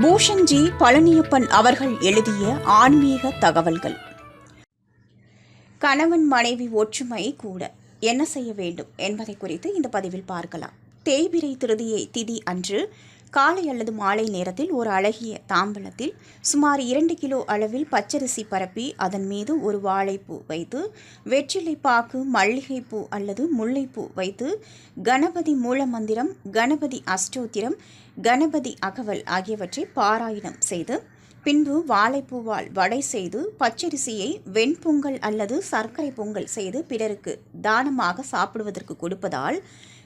பூஷன்ஜி பழனியப்பன் அவர்கள் எழுதிய ஆன்மீக தகவல்கள். கணவன் மனைவி ஒற்றுமை கூட என்ன செய்ய வேண்டும் என்பதை குறித்து இந்த பதிவில் பார்க்கலாம். தேய்பிரை திருதியை திதி அன்று காலை அல்லது மாலை நேரத்தில் ஒரு அழகிய தாம்பலத்தில் சுமார் இரண்டு கிலோ அளவில் பச்சரிசி பரப்பி அதன் மீது ஒரு வாழைப்பூ வைத்து வெற்றிலை பாக்கு மல்லிகைப்பூ அல்லது முல்லைப்பூ வைத்து கணபதி மூலமந்திரம் கணபதி அஷ்டோத்திரம் கணபதி அகவல் ஆகியவற்றை பாராயணம் செய்து பின்பு வாழைப்பூவால் வடை செய்து பச்சரிசியை வெண்பொங்கல் அல்லது சர்க்கரை பொங்கல் செய்து பிறருக்கு தானமாக சாப்பிடுவதற்கு கொடுப்பதால்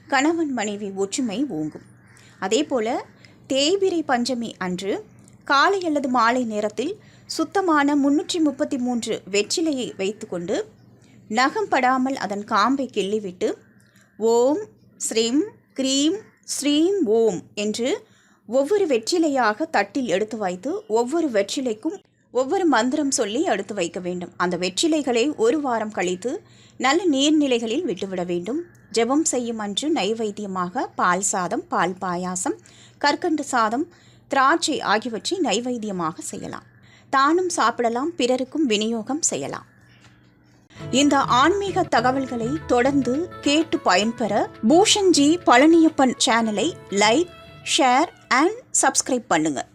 கணவன் மனைவி ஒற்றுமை ஓங்கும். அதேபோல தேய்பிரை பஞ்சமி அன்று காலை அல்லது மாலை நேரத்தில் சுத்தமான முன்னூற்றி முப்பத்தி மூன்று வெற்றிலையை வைத்துக்கொண்டு நகம் படாமல் அதன் காம்பை கிள்ளிவிட்டு ஓம் ஸ்ரீம் க்ரீம் ஸ்ரீம் ஓம் என்று ஒவ்வொரு வெற்றிலையாக தட்டில் எடுத்து வைத்து ஒவ்வொரு வெற்றிலைக்கும் ஒவ்வொரு மந்திரம் சொல்லி எடுத்து வைக்க வேண்டும். அந்த வெற்றிலைகளை ஒரு வாரம் கழித்து நல்ல நீர்நிலைகளில் விட்டுவிட வேண்டும். ஜெபம் செய்யும் அன்று நைவேத்தியமாக பால் சாதம் பால் பாயாசம் கற்கண்டு சாதம் திராட்சை ஆகியவற்றை நைவேத்தியமாக செய்யலாம். தானும் சாப்பிடலாம் பிறருக்கும் விநியோகம் செய்யலாம். இந்த ஆன்மீக தகவல்களை தொடர்ந்து கேட்டு பயன்பெற பூஷன்ஜி பழனியப்பன் சேனலை லைக் ஷேர் அண்ட் சப்ஸ்கிரைப் பண்ணுங்கள்